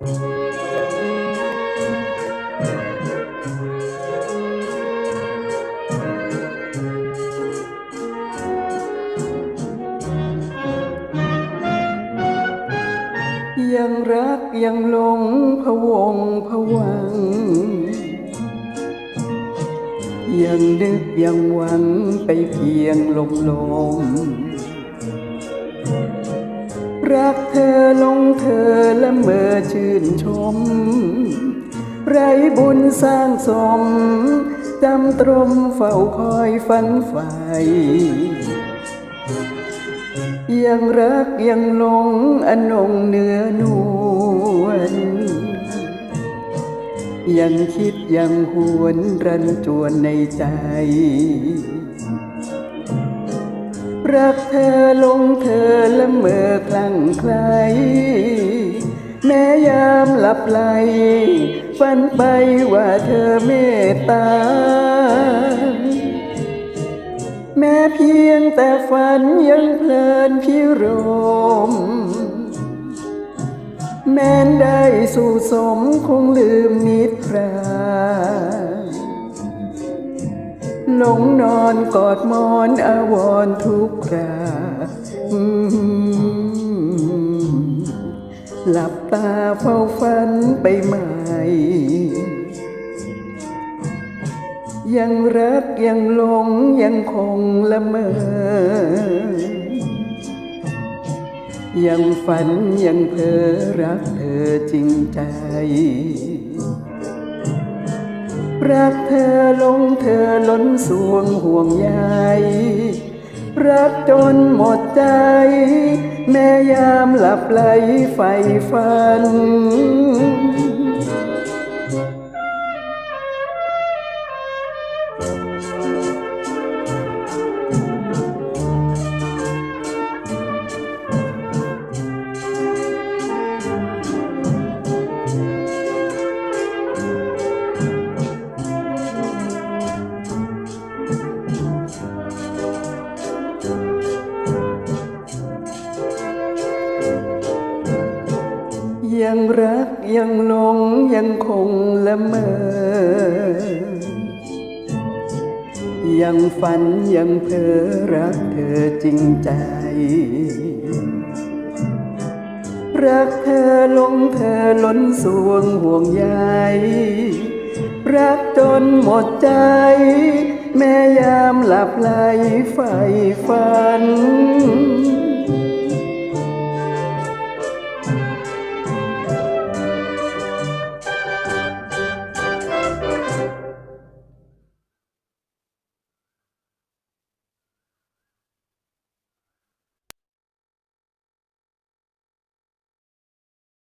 ยังรักยังหลงพะวงพะวัง ยังนึกยังหวังไปเพียงลมลม รักเธอลงเธอและเมื่อชื่นชม ไรบุญสร้างสมจำตรมเฝ้าคอยฝันใฝ่ยังรักยังหลงอนงเนื้อนวลยังคิดยังหวนรันจวนในใจ รักเธอลงเธอละเมอคลั่งไคลแม้ยามหลับไหลฝันไปว่าเธอเมตตา แม้เพียงแต่ฝันยังเพลินพิรม แม้นได้สู่สมคงลืมนิทรา งนอนกอดมอนอาวรณ์ทุกคราหลับตาเฝ้าฝันไปใหม่ ยังรักยังหลงยังคงละเมอ ยังฝันยังเพ้อรักเธอจริงใจ รักเธอลงเธอล้นสวงห่วงใยรักจนหมดใจ แม่ยามหลับไหลไฟฝัน ยังรักยังหลงยังคงละเมอ ยังฝันยังเพ้อรักเธอจริงใจ รักเธอลงเธอล้นสวงห่วงใยรักจนหมดใจ แม้ยามหลับไหลไฟฝัน